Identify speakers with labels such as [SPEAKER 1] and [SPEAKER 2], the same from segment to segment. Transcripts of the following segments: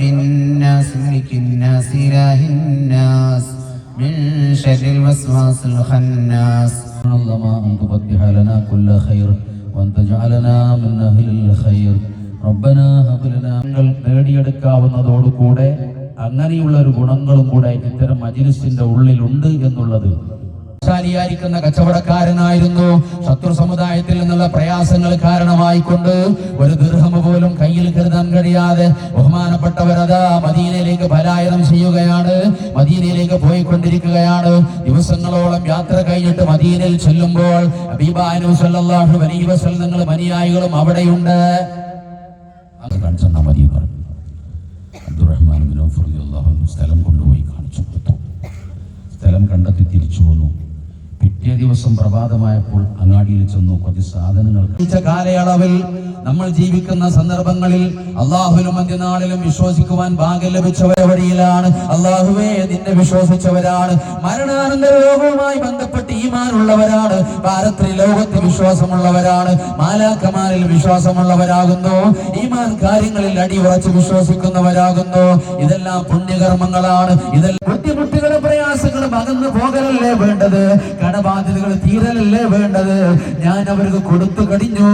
[SPEAKER 1] رب الناس ملك الناس إله الناس من شر الوسواس الخناس
[SPEAKER 2] اللهم أن تفتح لنا كل خير وأن تجعلنا من أهل الخير ربنا هب لنا നിങ്ങൾ നേടിയെടുക്കാവുന്നതോടുകൂടെ അങ്ങനെയുള്ള ഒരു ഗുണങ്ങളും കൂടെ ഇത്തരം മജിലിസിന്റെ ഉള്ളിലുണ്ട് എന്നുള്ളത് ശാലിയായിരിക്കുന്ന കച്ചവടക്കാരനായിരുന്നു. ശത്രു സമുദായത്തിൽ നിന്നുള്ള പ്രയാസങ്ങൾ കാരണമായിക്കൊണ്ട് ഒരു ദീർഘമ പോലും കയ്യിൽ കരുതാൻ കഴിയാതെ ബഹുമാനപ്പെട്ടവരത് മദീനയിലേക്ക് പലായനം ചെയ്യുകയാണ്. മദീനയിലേക്ക് പോയിക്കൊണ്ടിരിക്കുകയാണ്. ദിവസങ്ങളോളം യാത്ര കഴിഞ്ഞിട്ട് മദീനയിൽ ചെല്ലുമ്പോൾ നിങ്ങൾ അവിടെയുണ്ട്. സ്ഥലം കാണിച്ചു സ്ഥലം കണ്ടെത്തി തിരിച്ചു വന്നു. പിറ്റേ ദിവസം പ്രഭാതമായപ്പോൾ അങ്ങാടിയിൽ ചെന്നു കുറച്ച് സാധനങ്ങൾ കാലയളവിൽ നമ്മൾ ജീവിക്കുന്ന സന്ദർഭങ്ങളിൽ അള്ളാഹുലും നാളിലും വിശ്വസിക്കുവാൻ ഭാഗ്യം ലഭിച്ചവരെ അള്ളാഹുവേ നിന്നെ വിശ്വസിച്ചവരാണ്. മരണാനന്തര ലോകവുമായി ബന്ധപ്പെട്ട് ഈമാനുള്ളവരാണ്. പാരത്രി ലോകത്ത് വിശ്വാസമുള്ളവരാണ്. മാലാക്കമാരിൽ വിശ്വാസമുള്ളവരാകുന്നു. ഈമാൻ കാര്യങ്ങളിൽ അടിയുറച്ച് വിശ്വസിക്കുന്നവരാകുന്നു. ഇതെല്ലാം പുണ്യകർമ്മങ്ങളാണ്. ഇതെല്ലാം ബുദ്ധിമുട്ടുകളും പ്രയാസങ്ങളും അകന്നു പോകലല്ലേ വേണ്ടത്? കടബാധ്യതകൾ തീരലല്ലേ വേണ്ടത്? ഞാൻ അവർക്ക് കൊടുത്തു കഴിഞ്ഞു.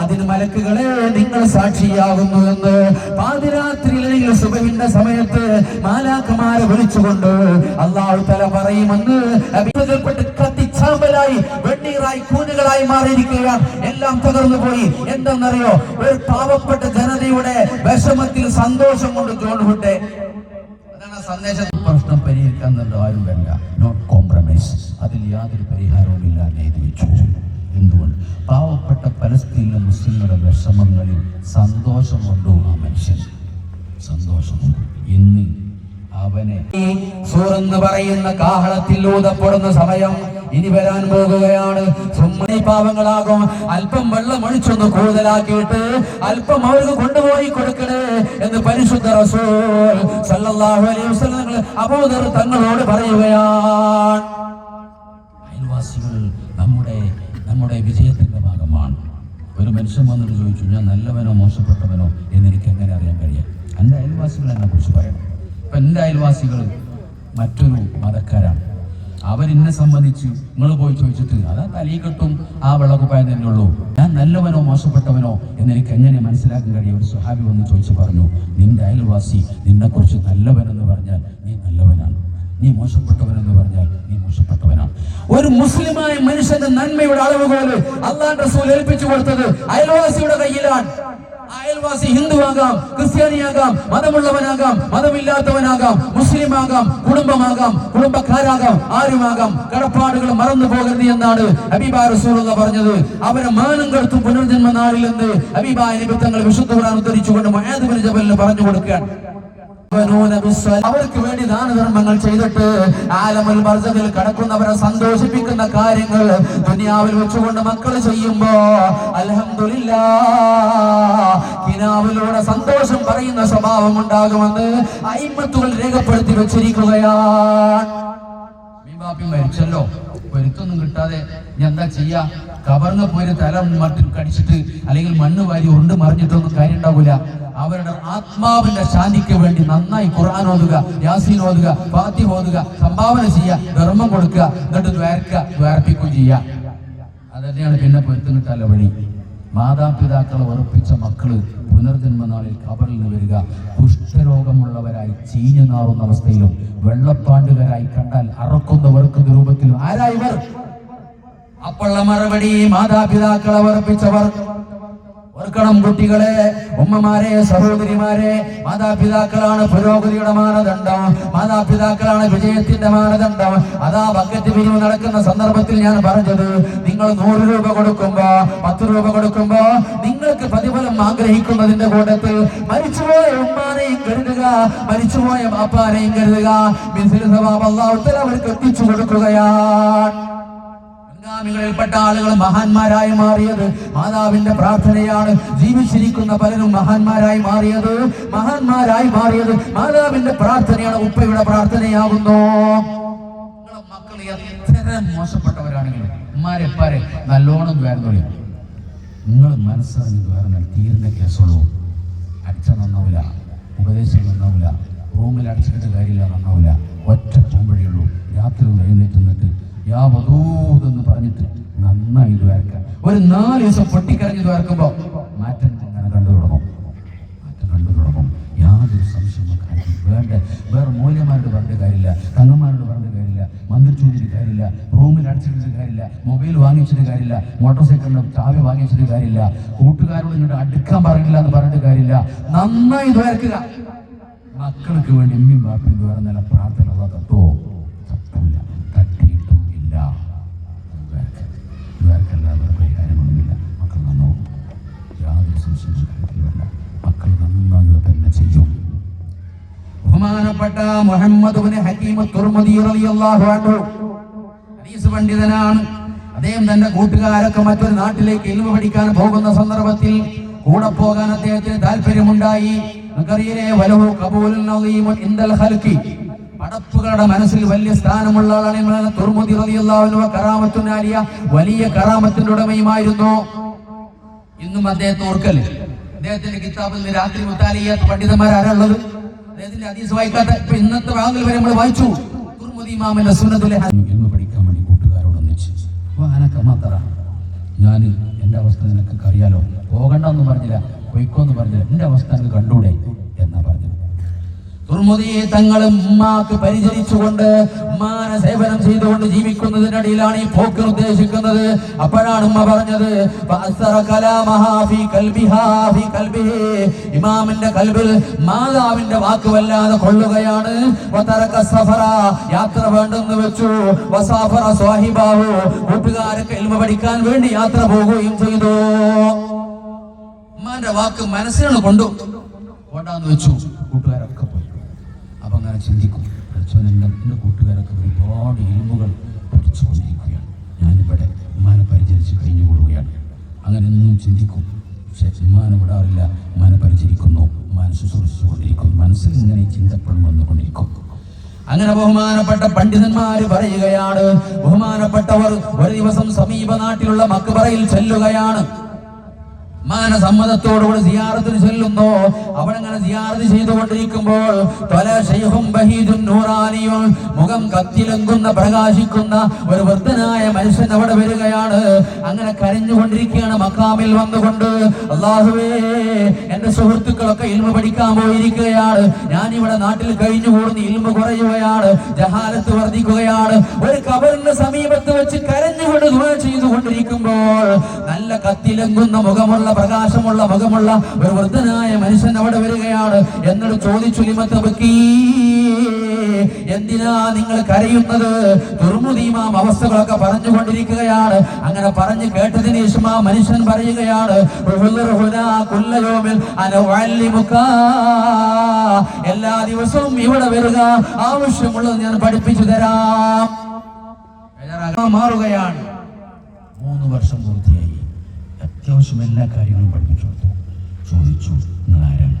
[SPEAKER 2] അതിന് മലക്കുകളെ നിങ്ങൾ സാക്ഷിയാകുന്നു എന്ന് പാതിരാത്രിയിൽ അല്ലെങ്കിൽ സമയത്ത് മാലാക്കമാരെ വിളിച്ചുകൊണ്ട് അള്ളാഹു തല പറയുമെന്ന് കത്തിച്ചാമ്പലായി വെണ്ണീറായി കൂനുകളായി മാറിയിരിക്കുകയാണ്. എല്ലാം തകർന്നു പോയി. എന്തെന്നറിയോ? ഒരു പാവപ്പെട്ട ജനതയുടെ വിഷമത്തിൽ സന്തോഷം കൊണ്ട് ജോൺ അതാണ് സന്ദേശം. പരിഹരിക്കാൻ ആരും വേണ്ട നോട്ട് കോംപ്രമൈസ് അതിൽ യാതൊരു പരിഹാരവും എന്ന് എഴുതി എന്തുകൊണ്ട്? പാവപ്പെട്ട പലസ്തീനിലെ മുസ്ലിങ്ങളുടെ വിഷമങ്ങളിൽ സന്തോഷമുണ്ടോ ആ മനുഷ്യൻ? സന്തോഷമുണ്ട്. ഇന്ന് അവനെ സൂറെന്ന് പറയുന്ന കാഹളത്തിൽ ഊതപ്പെടുന്ന സമയം ഇനി വരാൻ പോകുകയാണ്. പാവങ്ങളാകും. അല്പം വെള്ളം ഒഴിച്ചൊന്ന് കൂടുതലാക്കിയിട്ട് അല്പം അവർക്ക് കൊണ്ടുപോയി എന്ന് പരിശുദ്ധ റസൂൽ സല്ലല്ലാഹു അലൈഹി വസല്ലം തങ്ങൾ അബൂദർ തങ്ങളോട് പറയുകയാണ്. അയൽവാസികൾ നമ്മുടെ നമ്മുടെ വിജയത്തിന്റെ ഭാഗമാണ്. ഒരു മനുഷ്യൻ വന്നിട്ട് ചോദിച്ചു ഞാൻ നല്ലവനോ മോശപ്പെട്ടവനോ എന്ന് എനിക്ക് എങ്ങനെ അറിയാൻ കഴിയാം? എന്റെ അയൽവാസികൾ എന്നെ കുറിച്ച് പറയണം. ഇപ്പൊ എന്റെ അയൽവാസികൾ മറ്റൊരു മതക്കാരാണ്. അവരെന്നെ സംബന്ധിച്ച് നിങ്ങൾ പോയി ചോദിച്ചിട്ട് അതാ കെട്ടും ആ വെള്ളക്കുപ്പായം തന്നെ ഉള്ളൂ. ഞാൻ നല്ലവനോ മോശപ്പെട്ടവനോ എന്ന് എനിക്ക് എങ്ങനെ മനസ്സിലാക്കാൻ കഴിയും? ഒരു സ്വഹാബി വന്ന് ചോദിച്ചു പറഞ്ഞു നിന്റെ അയൽവാസി നിന്നെക്കുറിച്ച് നല്ലവനെന്ന് പറഞ്ഞാൽ നീ നല്ലവനാണ്. നീ മോശപ്പെട്ടവനെന്ന് പറഞ്ഞാൽ നീ മോശപ്പെട്ടവനാണ്. ഒരു മുസ്ലിമായ മനുഷ്യന്റെ നന്മയുടെ അളവുകൾ അള്ളാൻ റസൂൽ ഏൽപ്പിച്ചു കൊടുത്തത് അയൽവാസിയുടെ കയ്യിലാണ്. അയൽവാസി ഹിന്ദുവാകാം ക്രിസ്ത്യാനിയാകാം മതമുള്ളവനാകാം മതമില്ലാത്തവനാകാം മുസ്ലിം ആകാം കുടുംബമാകാം കുടുംബക്കാരാകാം ആരുമാകാം കടപ്പാടുകൾ മറന്നു പോകരുത് എന്നാണ് ഹബീബ റസൂലുള്ള പറഞ്ഞത്. അവരെ മാനം കടത്തും പുനർജന്മ നാളിൽ നിന്ന് ഹബീബായ നിമിത്തങ്ങൾ വിശുദ്ധ ഉദ്ധരിച്ചുകൊണ്ട് മുആദ് ബിൻ ജബലിന് പറഞ്ഞു കൊടുക്കുകയാണ്. അവർക്ക് വേണ്ടി ദാനധർമ്മങ്ങൾ ചെയ്തിട്ട് ആലമുൽ ബർസഖിൽ കടക്കുന്നവരെ സന്തോഷിപ്പിക്കുന്ന കാര്യങ്ങൾ ദുനിയാവിൽ വെച്ചുകൊണ്ട് മക്കൾ ചെയ്യുമ്പോ അൽഹംദുലില്ലാ കിനാവിലൂടെ സന്തോഷം പറയുന്ന സ്വഭാവം ഉണ്ടാകുമെന്ന് അയിമത്തുകൾ രേഖപ്പെടുത്തി വെച്ചിരിക്കുകയാണ്. മരിച്ചല്ലോ. പൊരുത്തൊന്നും കിട്ടാതെ എന്താ ചെയ്യാ? കവർന്ന് പോയി തല മറ്റും കടിച്ചിട്ട് അല്ലെങ്കിൽ മണ്ണ് വാരി ഉരുണ്ട് മറിഞ്ഞിട്ടൊന്നും കാര്യം ഉണ്ടാവില്ല അവരുടെ ആത്മാവിന്റെ ശാന്തിക്ക് വേണ്ടി നന്നായി ഖുർആൻ ഓതുക യാസീൻ ഓതുക ഫാത്തി ഓതുക സംഭാവന ചെയ്യുക ധർമ്മം കൊടുക്കുക എന്നിട്ട് ദ്വാരക്കുക ദ്വാരപ്പിക്കുകയും ചെയ്യുക. അതന്നെയാണ് പിന്നെ പൊരുത്തം വഴി മാതാപിതാക്കളെ ഉറപ്പിച്ച മക്കൾ പുനർജന്മനാളിൽ കബറിൽ നിന്ന് വരിക. കുഷ്ഠരോഗമുള്ളവരായി ചീഞ്ഞു നാറുന്ന അവസ്ഥയിലും വെള്ളപ്പാണ്ടുകാരായി കണ്ടാൽ അറക്കുന്ന വെറുക്കുന്ന രൂപത്തിലും ആരായവർ അപ്പോഴുള്ള മറുപടി മാതാപിതാക്കളെ ഉറപ്പിച്ചവർ ഓർക്കണം കുട്ടികളെ ഉമ്മമാരെ സഹോദരിമാരെ മാതാപിതാക്കളാണ് പുരോഗതിയുടെ മാനദണ്ഡം. മാതാപിതാക്കളാണ് വിജയത്തിന്റെ മാനദണ്ഡം. അതാ ബക്കറ്റ് പിരിവ് നടക്കുന്ന സന്ദർഭത്തിൽ ഞാൻ പറഞ്ഞത് നിങ്ങൾ നൂറ് രൂപ കൊടുക്കുമ്പോ പത്ത് രൂപ കൊടുക്കുമ്പോ നിങ്ങൾക്ക് പ്രതിഫലം ആഗ്രഹിക്കുന്നതിന്റെ കൂട്ടത്തിൽ മരിച്ചുപോയ ഉമ്മാനെയും കരുതുക മരിച്ചുപോയ ബാപ്പാനെയും കരുതുക. അവർക്ക് എത്തിച്ചു കൊടുക്കുകയാണ്. മുൻഗാമികളിൽപ്പെട്ട ആളുകൾ മഹാന്മാരായി മാറിയത് മാതാവിന്റെ പ്രാർത്ഥനയാണ്. ജീവിച്ചിരിക്കുന്ന പലരും മഹാന്മാരായി മാറിയത് മഹാന്മാരായി മാറിയത് മാതാവിന്റെ പ്രാർത്ഥനയാണ്. ഉപ്പയുടെ പ്രാർത്ഥനയാകുന്നു. മക്കൾ എത്ര മോശപ്പെട്ടവരാണെങ്കിലും ഉമ്മാരെ എപ്പാരെ നല്ലോണം തുടങ്ങി നിങ്ങൾ മനസ്സറിഞ്ഞ് വേറെ തീരുന്ന കേസുള്ളൂ. അടിച്ച നന്നാവില്ല ഉപദേശം നന്നാവില്ല റൂമിൽ അടച്ചിട്ട് കാര്യമില്ല നന്നാവില്ല ഒറ്റ പൂമ്പഴിയുള്ളൂ രാത്രി ഒന്ന് എഴുന്നേറ്റ് നിന്നിട്ട് യാ വധൂതെന്ന് പറഞ്ഞിട്ട് നന്നായി ദ്വാരക്കാം ഒരു നാല് ദിവസം പൊട്ടിക്കരഞ്ഞ് ദ്വാരക്കുമ്പോൾ മാറ്റം അങ്ങനെ കണ്ടു തുടങ്ങും. മാറ്റം കണ്ടു തുടങ്ങും. യാതൊരു സംശയവും കാര്യം വേണ്ട. വേറെ മൂല്യമാരോട് പറഞ്ഞ കാര്യമില്ല. തങ്ങന്മാരോട് പറഞ്ഞ കാര്യമില്ല. മന്ത്രിച്ചൂടിയിട്ട് കാര്യമില്ല. റൂമിൽ അടിച്ചിട്ട് കാര്യമില്ല. മൊബൈൽ വാങ്ങിച്ചിട്ട് കാര്യമില്ല. മോട്ടോർ സൈക്കിളിന്റെ ചാവി വാങ്ങിച്ചിട്ട് കാര്യമില്ല. കൂട്ടുകാരോട് ഇങ്ങോട്ട് അടുക്കാൻ പറഞ്ഞില്ല എന്ന് പറഞ്ഞിട്ട് കാര്യമില്ല. നന്നായി ദ്വാരക്കുക മക്കൾക്ക് വേണ്ടി എമ്മിയും ബാപ്പിയും നില പ്രാർത്ഥന തത്തോ തത്വമില്ല തട്ടിയിട്ടും ഇല്ല വേറെ പരിഹാരമൊന്നുമില്ല. മക്കൾ നന്നാവും യാതൊരു സംശയം കാര്യത്തിൽ മക്കൾ നന്നാവുക തന്നെ ചെയ്യും. ബഹുമാനപ്പെട്ട മുഹമ്മദ് ബിൻ ഹക്കീം തുർമദി റളിയല്ലാഹു അൻഹു. ഹദീസ് പണ്ഡിതനാണ്. അദ്ദേഹം തന്റെ കൂട്ടുകാരൊക്കെ മറ്റൊരു നാട്ടിലേക്ക് ഇൽമ പഠിക്കാൻ പോകുന്ന സന്ദർഭത്തിൽ കൂടെ പോകാൻ അദ്ദേഹത്തിന് താല്പര്യമുണ്ടായി. നമുക്കറിയില്ലേ വലഹു കബൂലുൻ ഇൻദൽ ഖൽഖി. പടപ്പുകളുടെ മനസ്സിൽ വലിയ സ്ഥാനമുള്ള ആളാണ് തുർമുദി റളിയല്ലാഹു ആലിയ വലിയ കറാമത്തിന്റെ ഉടമയുമായിരുന്നു. ഇന്നും അദ്ദേഹത്തെ ഓർക്കൽ അദ്ദേഹത്തിന്റെ കിതാബിൽ രാത്രി മുത്താലിയ പണ്ഡിതന്മാർ ആരാളുള്ളത് അദ്ദേഹത്തിന്റെ ഹദീസ് വായിക്കാത്ത ഇപ്പൊ ഇന്നത്തെ ഭാഗങ്ങൾ വരെ നമ്മൾ വായിച്ചു. തുർമുദി ഇമാമിന്റെ സുന്നത്തിലെ പഠിക്കാൻ വേണ്ടി കൂട്ടുകാരോടൊന്നിച്ച്. ഒന്നിച്ച് അനക്ക മാത്തറ ഞാൻ എന്റെ അവസ്ഥ നിനക്ക് അറിയാലോ? പോകണ്ടെന്ന് പറഞ്ഞില്ല പൊയ്ക്കോന്ന് പറഞ്ഞില്ല. എന്റെ അവസ്ഥ നിനക്ക് കണ്ടൂടെ? എന്നാ പറഞ്ഞത്. തുർമുദിയെ തങ്ങളും ഉമ്മാക്ക് പരിചരിച്ചുകൊണ്ട് ഉമ്മാനെ സേവനം ചെയ്തുകൊണ്ട് ജീവിക്കുന്നതിനിടയിലാണ് ഈ പോക്കർ ഉദ്ദേശിക്കുന്നത്. അപ്പോഴാണ് ഉമ്മ പറഞ്ഞത് "ഫഅസ്സറ കലാമഹാ ഫീ ഖൽബിഹാ ഇമാമിന്റെ കൽബിൽ മാതാവിന്റെ വാക്ക് വല്ലാതെ കൊള്ളുകയാണ്. യാത്ര വേണ്ടെന്ന് വെച്ചു. കൂട്ടുകാരൊക്കെ ഇൽമ പഠിക്കാൻ വേണ്ടി യാത്ര പോവുകയും ചെയ്തു. ഉമ്മാന്റെ വാക്ക് മനസ്സിലാണ് കൊണ്ടു കൊണ്ടാന്ന് വെച്ചു. കൂട്ടുകാരൊക്കെ അങ്ങനെ ചിന്തിക്കും. പഠിച്ചവൻ എന്റെ കൂട്ടുകാരൊക്കെ ഒരുപാട് ഇൽമുകൾ പഠിച്ചുകൊണ്ടിരിക്കുകയാണ് ഞാനിവിടെ ഉമ്മാനെ പരിചരിച്ച് കഴിഞ്ഞുകൊള്ളുകയാണ്. അങ്ങനെ അങ്ങനെയൊന്നും ചിന്തിക്കും. പക്ഷേ ഉമ്മാനെ വിടാറില്ല. ഉമ്മാനെ പരിചരിക്കുന്നു. ഉമ്മാനെ കൊണ്ടിരിക്കും മനസ്സിൽ ഇങ്ങനെ ചിന്തപ്പെടും വന്നുകൊണ്ടിരിക്കും. അങ്ങനെ ബഹുമാനപ്പെട്ട പണ്ഡിതന്മാർ പറയുകയാണ്. ബഹുമാനപ്പെട്ടവർ ഒരു ദിവസം സമീപ നാട്ടിലുള്ള മക്ബറയിൽ ചെല്ലുകയാണ്. മാനസമ്മതത്തോടുകൂടി സിയാറത്തിന് ചെല്ലുന്നു. അവിടെ അങ്ങനെ സിയാറത്ത് ചെയ്തുകൊണ്ടിരിക്കുമ്പോൾ പല ഷെയ്ഹും ബഹീദും നൂറാനിയും മുഖം കത്തിലെങ്കുന്ന പ്രകാശിക്കുന്ന ഒരു വൃദ്ധനായ മനുഷ്യൻ അവിടെ വരികയാണ്. അങ്ങനെ കരഞ്ഞുകൊണ്ടിരിക്കുകയാണ് മക്കാമിൽ വന്നുകൊണ്ട്. അള്ളാഹുവേ എന്റെ സുഹൃത്തുക്കളൊക്കെ ഇൽമ പഠിക്കാൻ പോയിരിക്കുകയാണ്. ഞാൻ ഇവിടെ നാട്ടിൽ കഴിഞ്ഞുകൂടുന്ന ഇൽമ കുറയുകയാണ് ജഹാലത്ത് വർദ്ധിക്കുകയാണ്. ഒരു കബറിന്റെ സമീപത്ത് വെച്ച് കരഞ്ഞുകൊണ്ട് ദുആ ചെയ്തുകൊണ്ടിരിക്കുമ്പോൾ നല്ല കത്തിലെങ്കുന്ന മുഖമുള്ള പ്രകാശമുള്ള മുഖമുള്ള ഒരു വൃദ്ധനായ മനുഷ്യൻ അവിടെ വരികയാണ്. എന്നോട് ചോദിച്ചു ലിമത്തബക്കി എന്തിനാ നിങ്ങൾ കരയുന്നത്? ദുർമുദീമാം അവസ്ഥകളൊക്കെ പറഞ്ഞുകൊണ്ടിരിക്കുകയാണ്. അങ്ങനെ പറഞ്ഞു കേട്ടതിന് ശേഷം ആ മനുഷ്യൻ പറയുകയാണ്. എല്ലാ ദിവസവും ഇവിടെ വരിക ആവശ്യമുള്ളത് ഞാൻ പഠിപ്പിച്ചു തരാം. മാറുകയാണ്. മൂന്ന് വർഷം പൂർത്തിയായി. അത്യാവശ്യം എല്ലാ കാര്യങ്ങളും പഠിപ്പിച്ചു കൊടുത്തു ചോദിച്ചു നിങ്ങൾ ആരാണ്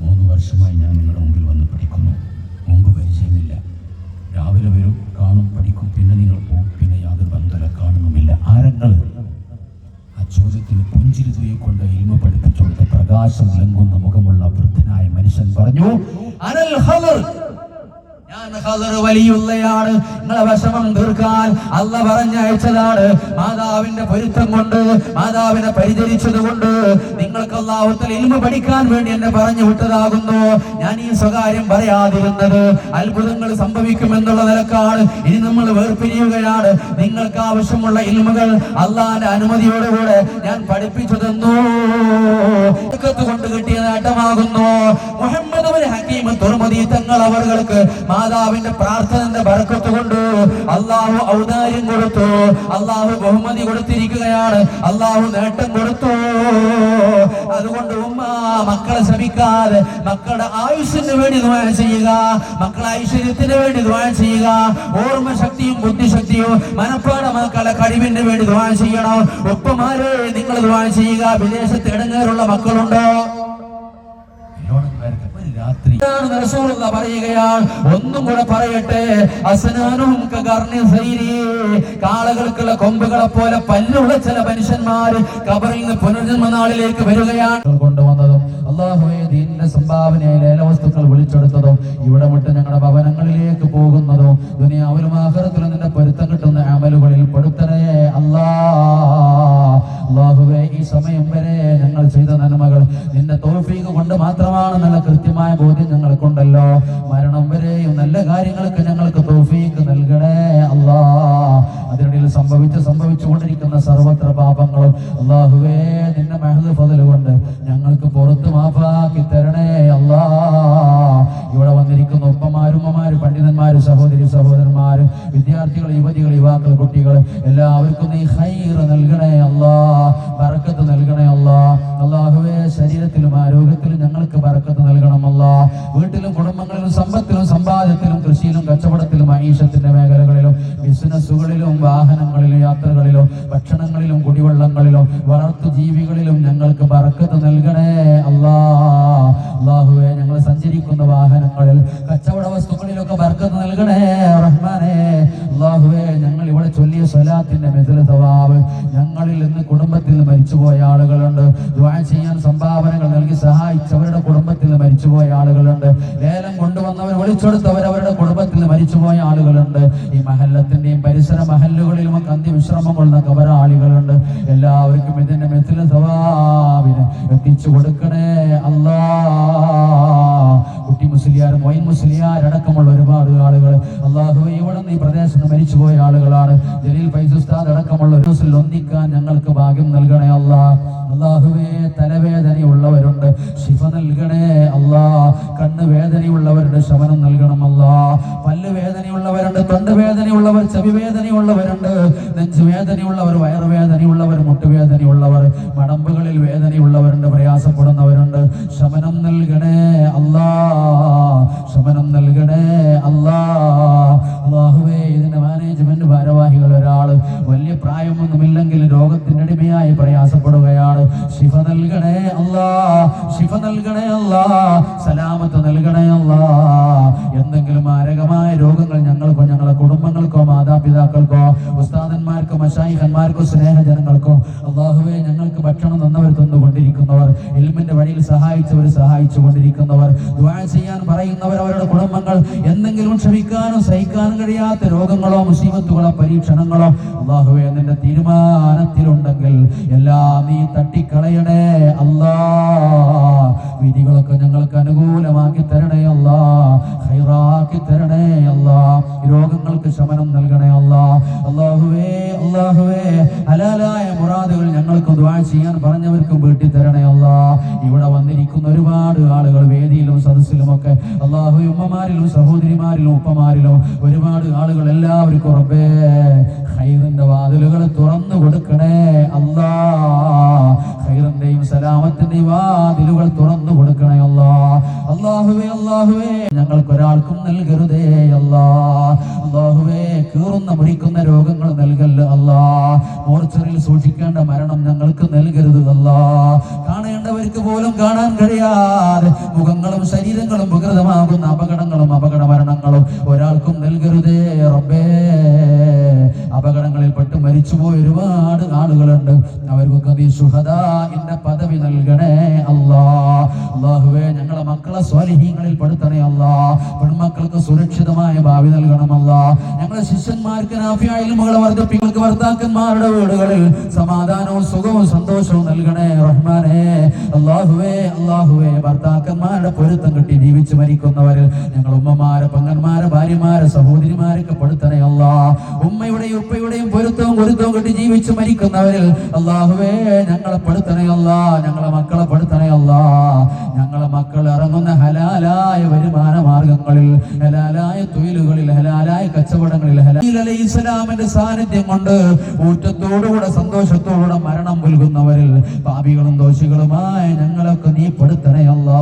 [SPEAKER 2] മൂന്ന് വർഷമായി ഞാൻ നിങ്ങളുടെ മുമ്പിൽ വന്ന് പഠിക്കുന്നു. മുമ്പ് പരിചയമില്ല. രാവിലെ വരും കാണും പഠിക്കും. പിന്നെ നിങ്ങൾ പോകും പിന്നെ യാതൊരു ബന്ധല കാണുന്നുമില്ല. ആരങ്ങൾ? ആ ചോദ്യത്തിന് പുഞ്ചിരി തൂയിക്കൊണ്ട് ഇൽമ പഠിപ്പിച്ചു കൊടുത്ത പ്രകാശം ലംഘുന്ന മുഖമുള്ള വൃദ്ധനായ മനുഷ്യൻ പറഞ്ഞു അനൽ വലിയുള്ളയാണ്. നിങ്ങളെ വിഷമം തീർക്കാൻ അല്ല പറഞ്ഞയച്ചതാണ്. മാതാവിന്റെ പൊരുത്തം കൊണ്ട് മാതാവിനെ പരിചരിച്ചത് കൊണ്ട് നിങ്ങൾക്ക് അള്ളാഹുത്തൽ ഇൽമ പഠിക്കാൻ വേണ്ടി എന്നെ പറഞ്ഞു വിട്ടതാകുന്നു. ഞാൻ ഈ സ്വകാര്യം പറയാതിരുന്നത് അത്ഭുതങ്ങൾ സംഭവിക്കുമെന്നുള്ള നിലക്കാണ്. ഇനി നമ്മൾ വേർപിരിയുകയാണ്. നിങ്ങൾക്ക് ആവശ്യമുള്ള ഇൽമുകൾ അള്ളാന്റെ അനുമതിയോടുകൂടെ ഞാൻ പഠിപ്പിച്ചു തന്നു കൊണ്ട് കിട്ടിയ നേട്ടമാകുന്നു. മുഹമ്മദ് തങ്ങൾ അവർക്ക് മാതാവിന്റെ പ്രാർത്ഥനന്റെ ബർക്കത്ത് കൊണ്ട്. അള്ളാഹു ഔദാര്യം കൊടുത്തു. അള്ളാഹു ബഹുമതി കൊടുത്തിരിക്കുകയാണ്. അള്ളാഹു നേട്ടം കൊടുത്തു. അതുകൊണ്ട് ഉമ്മ മക്കളെ ശ്രമിക്കാതെ മക്കളുടെ ആയുസ്സിന് വേണ്ടി ദ്വാരം ചെയ്യുക. മക്കളെ ഐശ്വര്യത്തിന് വേണ്ടി ദ്വാരം ചെയ്യുക. ഓർമ്മ ശക്തിയും ബുദ്ധിശക്തിയും മനപ്പാട മക്കളെ കഴിവിന് വേണ്ടി ദ്വാരം ചെയ്യണം. ഒപ്പമാരെ നിങ്ങൾ ദ്വാരം ചെയ്യുക. വിദേശത്ത് ഇടങ്ങേറുള്ള മക്കളുണ്ടോ? രാത്രി. പറയുകയാണ് ഒന്നും കൂടെ പറയട്ടെ. കാളകൾക്കുള്ള കൊമ്പുകളെ പോലെ പല്ലുള്ള ചില മനുഷ്യന്മാര് കബറിൽ നിന്ന് പുനർജന്മ നാളിലേക്ക് വരികയാണ്. കൊണ്ടുവന്നതും അള്ളാഹുവേ ദീനിന്റെ സംഭാവനയായി ലേലവസ്തുക്കൾ വിളിച്ചെടുത്തതോ ഇവിടെ വിട്ട് ഞങ്ങളുടെ ഭവനങ്ങളിലേക്ക് പോകുന്നതോ ദുനിയാവിലും ആഹ്റത്തിലും നിന്റെ പൊരുത്തം കിട്ടുന്ന അമലുകളിൽ പെടുത്തണേ അല്ലാ. അള്ളാഹുവേ ഈ സമയം വരെ ഞങ്ങൾ ചെയ്ത നന്മകൾ നിന്റെ തോഫീക്ക് കൊണ്ട് മാത്രമാണ് നല്ല കൃത്യമായ ബോധ്യം ഞങ്ങൾക്കുണ്ടല്ലോ. മരണം വരെയും നല്ല കാര്യങ്ങൾക്ക് ഞങ്ങൾക്ക് തോഫീക്ക് നൽകണേ അല്ലാ. സംഭവിച്ച് സംഭവിച്ചുകൊണ്ടിരിക്കുന്ന സർവത്ര പാപങ്ങളും അള്ളാഹുവേ നിന്റെ മെഹദ് ഫതിലുകൊണ്ട് കൊണ്ട് ഞങ്ങൾക്ക് പുറത്ത് മാപ്പാക്കി തരണേ അല്ലാ ഇവിടെ വന്നിരിക്കുന്ന ഉപ്പമാരും ഉമ്മമാര് പണ്ഡിതന്മാര് സഹോദരി സഹോദരന്മാര് വിദ്യാർത്ഥികൾ യുവതികൾ യുവാക്കൾ കുട്ടികൾ എല്ലാവർക്കും നീ ഹൈർ നൽകണേ അല്ലാ ബറക്കത്ത് നൽകണേ അല്ലാ അള്ളാഹുവേ ശരീരത്തിലും ആരോഗ്യത്തിലും ഞങ്ങൾക്ക് ബറക്കത്ത് നൽകണം അല്ലാ വീട്ടിലും കുടുംബങ്ങളിലും സമ്പത്തിലും സമ്പാദ്യത്തിലും കൃഷിയിലും കച്ചവടത്തിലും ഐഷത്തിന്റെ മേഖലകളിലും ബിസിനസ്സുകളിലും വാഹനങ്ങളിലും യാത്രകളിലും ഭക്ഷണങ്ങളിലും കുടിവെള്ളങ്ങളിലും വളർത്തു ജീവികളിലും ഞങ്ങൾക്ക് ബറക്കത്ത് നൽകണേ അല്ലാ. അള്ളാഹുവേ ഞങ്ങൾ സഞ്ചരിക്കുന്ന വാഹനങ്ങളിൽ കച്ചവട വസ്തുക്കളിലൊക്കെ ബർക്കത്ത് നൽകണേ റഹ്മാനെ. അള്ളാഹുവേ ഞങ്ങൾ ഇവിടെ ചൊല്ലിയ സ്വലാത്തിന്റെ മെതിൽ സവാബ് ഞങ്ങളിൽ നിന്ന് കുടുംബത്തിൽ മരിച്ചുപോയ ആളുകളുണ്ട്. ദ്വാ ചെയ്യാൻ സംഭാവനകൾ നൽകി സഹായിച്ചവരുടെ കുടുംബത്തിൽ മരിച്ചുപോയ ആളുകളുണ്ട്. ലേലം കൊണ്ടുവന്നവർ വിളിച്ചെടുത്തവർ അവരുടെ കുടുംബത്തിൽ മരിച്ചുപോയ ആളുകളുണ്ട്. ഈ മഹല്ലത്തിന്റെയും പരിസര മഹല്ലുകളിലും ഒക്കെ അന്ത്യവിശ്രമം കൊള്ളുന്ന കവരാളികളുണ്ട് എല്ലാവർക്കും ഇതിന്റെ മെത്തില സവാബിനെ എത്തിച്ചു കൊടുക്കണേ അല്ലാ. കുട്ടി മുസ്ലിയാർ മൊയിൻ മുസ്ലിയാർ അടക്കമുള്ള ഒരുപാട് ആളുകൾ അള്ളാഹു ഇവിടെ നിന്ന് ഈ പ്രദേശത്ത് മരിച്ചുപോയ ആളുകളാണ്? ജലീൽ ഫൈസ് ഉസ്താദ് അടക്കമുള്ള ഒരു ദിവസം ഒന്നിക്കാൻ ഞങ്ങൾക്ക് ഭാഗ്യം നൽകണേ അല്ലാ അള്ളാഹുവേ തലവേദനയുള്ളവരുണ്ട്. ശിഫ നൽകണേ അല്ലാ കണ്ണ് വേദനയുള്ളവരുടെ ശമനം നൽകണം അല്ലാ പല്ല് വേദനയുള്ളവരുണ്ട് തൊണ്ട് വേദനയുള്ളവർ ചെവി വേദനയുള്ളവരുണ്ട്. നെഞ്ച് വേദനയുള്ളവർ വയറുവേദനയുള്ളവർ മുട്ടുവേദനയുള്ളവർ മടമ്പുകളിൽ വേദനയുള്ളവരുണ്ട് പ്രയാസപ്പെടുന്നവരുണ്ട്. ശമനം നൽകണേ അല്ലാ ശമനം നൽകണേ അല്ലാ. അള്ളാഹുവേ ഇതിന്റെ മാനേജ്മെന്റ് ഭാരവാഹികൾ ഒരാൾ. വലിയ പ്രായമൊന്നുമില്ലെങ്കിൽ രോഗത്തിന്റെ അടിമയായി പ്രയാസപ്പെടുകയാണ്. ശിഫ നൽകണേ അല്ലാ. ശിഫ നൽകണേ അല്ലാ. സലാമത്ത് നൽകണേ അല്ലാ. എന്തെങ്കിലും മാരകമായ രോഗങ്ങൾ ഞങ്ങൾക്കോ ഞങ്ങളുടെ കുടുംബങ്ങൾക്കോ മാതാപിതാക്കൾക്കോ ഉസ്താദന്മാർക്കോ മഷായിഖന്മാർക്കോ സ്നേഹജനങ്ങൾക്കോ അള്ളാഹുവേ ഞങ്ങൾക്ക് ഭക്ഷണം തന്നവർ തന്നുകൊണ്ടിരിക്കുന്നവർ ഇൽമിന്റെ വഴിയിൽ സഹായിച്ചവർ സഹായിച്ചു കൊണ്ടിരിക്കുന്നവർ ദ്വാ ചെയ്യാൻ പറയുന്നവർ അവരുടെ കുടുംബങ്ങൾ എന്തെങ്കിലും ക്ഷമിക്കാനോ സഹിക്കാനും കഴിയാത്ത രോഗങ്ങളോ മുസീബത്തുകളോ പരീക്ഷണങ്ങളോ അള്ളാഹുവേ നിന്റെ തീരുമാനത്തിലുണ്ടെങ്കിൽ എല്ലാം നീ തട്ടിക്കളയണേ അല്ലാ. വിധികളൊക്കെ ഞങ്ങൾക്ക് അനുകൂലമാക്കി തരണേ അല്ല. ഹൈറാക്കി തരണേ അല്ല. രോഗങ്ങൾക്ക് ശമനം നൽകണേ അല്ല. അള്ളാഹുവേ അള്ളാഹുവേ ഹലാലായ മുറാദുകൾ ഞങ്ങൾക്ക് ദ്വാ ചെയ്യാൻ പറഞ്ഞവർക്കും വീട്ടി തരണേ അല്ല. ഇവിടെ വന്നിരിക്കുന്ന ഒരുപാട് ആളുകൾ വേദിയിലും സദസ്സിലും ഒക്കെ അള്ളാഹു ഉമ്മമാരിലും സഹോദരിമാരിലും ഉപ്പമാരിലും ഒരുപാട് ആളുകൾ എല്ലാവർക്കും ഉറപ്പേ ഹൈറിന്റെ വാതിലുകൾ തുറന്നു കൊടുക്കണേ അല്ലാ. ഹൈറിന്റെയും സലാമത്തിന്റെയും വാതിലുകൾ തുറന്നു കൊടുക്കണേ അല്ലാ. അല്ലാഹുവേ അള്ളാഹുവേ ഞങ്ങൾക്ക് ഒരാൾക്കും നൽകരുതേ അല്ലാ. അള്ളാഹുവേ കീറുന്ന മുറിക്കുന്ന രോഗങ്ങൾ നൽകല്ല അല്ലാ. മോർച്ചറിൽ സൂക്ഷിക്കേണ്ട മരണം ഞങ്ങൾക്ക് നൽകരുത് അല്ലാ. കാണേണ്ടവർക്ക് പോലും കാണാൻ കഴിയാതെ മുഖങ്ങളും ശരീരങ്ങളും വികൃതമാകുന്ന അപകടങ്ങളും അപകട മരണങ്ങളും ഒരാൾക്കും നൽകരുതേ റബ്ബേ. അപകടങ്ങളിൽ പെട്ട് മരിച്ചുപോയ ഒരുപാട് ആളുകളുണ്ട്. അവർക്കൊക്കെ നീ സുഹദാന്റെ പദവി നൽകണേ അല്ലാ. അള്ളാഹുവേ മക്കളെ സ്വാലിഹീങ്ങളിൽ പെടുത്തണയല്ല പെൺമക്കൾക്ക് സുരക്ഷിതമായ ഭാവി നൽകണമല്ല. ഞങ്ങളെ ശിഷ്യന്മാർക്ക് നാഫിയായാലും വർദ്ധിപ്പിക്കൾക്ക് ഭർത്താക്കന്മാരുടെ വീടുകളിൽ സമാധാനവും സുഖവും സന്തോഷവും നൽകണേ റഹ്മാനെ. അള്ളാഹുവേ അള്ളാഹുവേ ഭർത്താക്കന്മാരുടെ പൊരുത്തം കിട്ടി ജീവിച്ച് മരിക്കുന്നവരിൽ ഞങ്ങൾ ഉമ്മമാരെ പങ്ങന്മാരെ ഭാര്യമാരെ സഹോദരിമാരൊക്കെ പെടുത്തണേ അല്ലാ ഉമ്മയുടെയും ഉപ്പയുടെയും പൊരുത്തവും പൊരുത്തവും കിട്ടി ജീവിച്ച് മരിക്കുന്നവരിൽ അള്ളാഹുവേ ഞങ്ങളെ പെടുത്തണേ അല്ലാ ഞങ്ങളെ മക്കളെ പെടുത്തണേ അല്ലാ ഞങ്ങളെ മക്കൾ ഇറങ്ങുന്ന ഹലാലായ വരുമാന മാർഗങ്ങളിൽ ഹലാലായ തൊഴിലുകളിൽ ഹലാലായ കച്ചവടങ്ങളിൽ ഇസ്ലാമിന്റെ സാന്നിധ്യം കൊണ്ട് ഊറ്റത്തോടുകൂടെ സന്തോഷത്തോടുകൂടെ മരണം പുൽകുന്നവരിൽ പാപികളും ദോഷികളുമായ ഞങ്ങളൊക്കെ നീ പെടുത്തണേ അല്ലാ